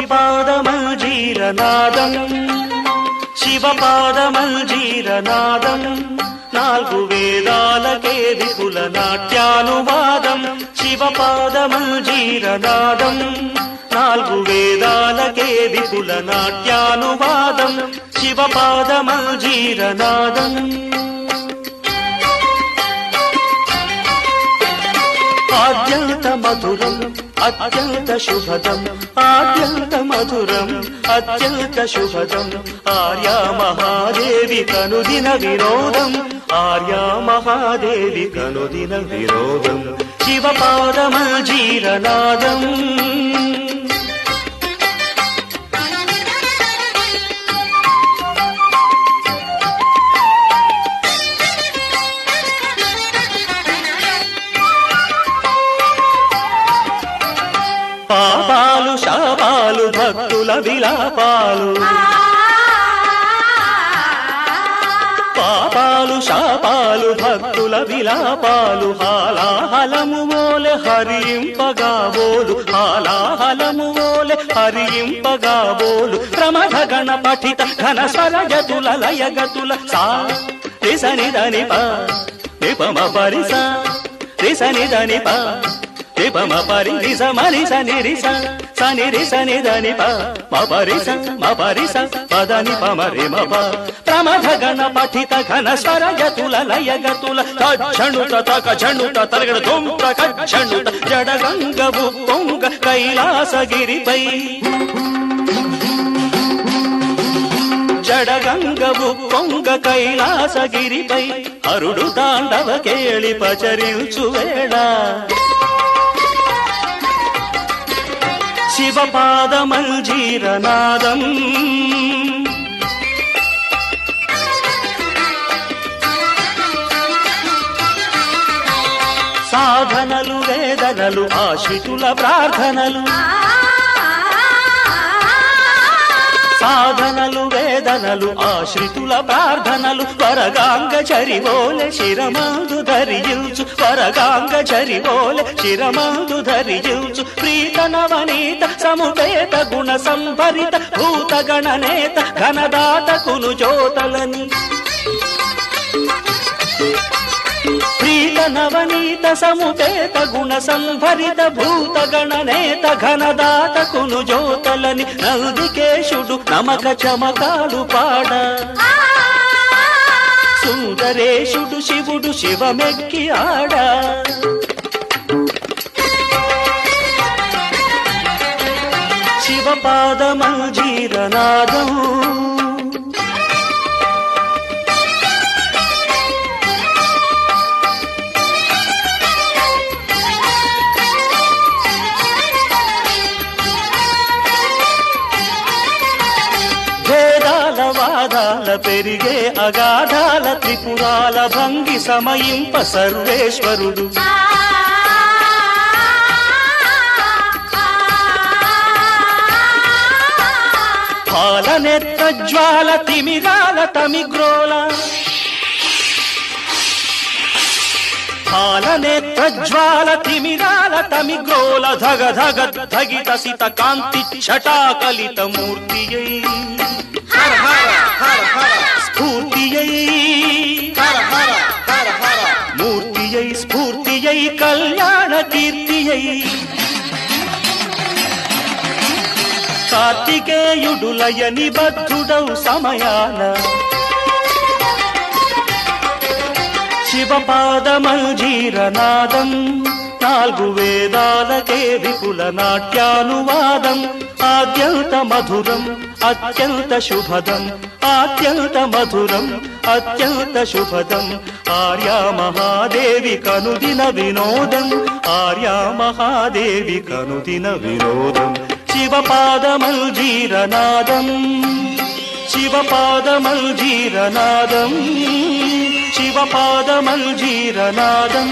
శివపాదమల్జీరనాదం. శివపాదమల్జీరనాదం. నాలుగు వేదాలకే విపుల నాట్యానువాదం. శివపాదమల్జీరనాదం. నాలుగు వేదాలకే విపుల నాట్యానువాదం. శివపాదమల్జీరనాదం. ఆద్యంత మధురం అత్యంత శుభదం ఆద్యంత మధురం అత్యంత శుభదం. ఆర్యా మహాదేవి కనుదిన వినోదం ఆర్యా మహాదేవి కనుదిన వినోదం శివపాదమజీరనాదం జీరనాదం విలాపాలు పాపాలు శాపాలు భక్తుల విలాపాలు హాలాహలము ఓలె హరింపగాబోలు హాలాహలము ఓలె హరింపగాబోలు ప్రమథ గణ పఠిత ఘన స్వరగతుల లయగతుల సా. రిసని దని ప నిపమ పరిస. రిసని దని ప నిపమ పరి రిస మరి సని రిస సని దని ప. మ పరిస మ పరిస పదని ప మరి మ ప. ప్రమథ గణ పఠిత ఘన స్వర గతుల లయ గతుల తక్షణుత తక ఝణుత తరగడ తుంత కక్షణుత జడ గంగవు పొంగ కైలాసగిరిపై జడగంగవు పొంగ కైలాసగిరిపై అరుడు తాండవ కేళి పచరించు వేళ. శివపాదమంజీరనాదం. సాధనలు వేదనలు ఆశితుల ప్రార్థనలు. సాధనలు వేదనలు ఆశ్రితుల ప్రార్థనలు వరగాంగ చరివోలె శిరమాదు ధరియుచు వరగాంగ చరివోలె శిరమాదు ధరియుచు ప్రీతనవనీత సముపేత గుణ సంభరిత భూత గణనేత ఘనదాత కును జ్యోతలని ప్రీత నవనీత సముపేత గుణ సంభరిత భూత గణనేత ఘనదాత కును జ్యోతలని నందికేశుడు నమక చమకాలు పాడ సుందరేశుడు శివుడు శివమెక్కి ఆడ శివపాదమంజీరనాదం భేదాల పెరిగే అగాధాల త్రిపురాల భంగి సమయింప సర్వేశ్వరుడు పాలనెత్త జ్వాల తిమిరాల తమిగ్రోల పాలనేత్ర జ్వాల తిమిరాల తమిగ్రోల ధగ ధగ ధగిత సిత కాంతి హర హర హర హర. మూర్తియై స్ఫూర్తియై కళ్యాణ కీర్తియై. కార్తికేయుడులయ నిబద్ధుడౌ సమయాన శివపాదమంజీరనాదం నాలుగు వేదాలకే విపుల నాట్యానువాదం. ఆద్యంత మధురం అత్యంత శుభదం. ఆద్యంత మధురం అత్యంత శుభదం. ఆర్యా మహాదేవి కనుదిన వినోదం. ఆర్యా మహాదేవి కనుదిన వినోదం. శివపాదమల్జీరనాదం. శివపాదమల్జీరనాదం శివపాదమల్జీరనాదం.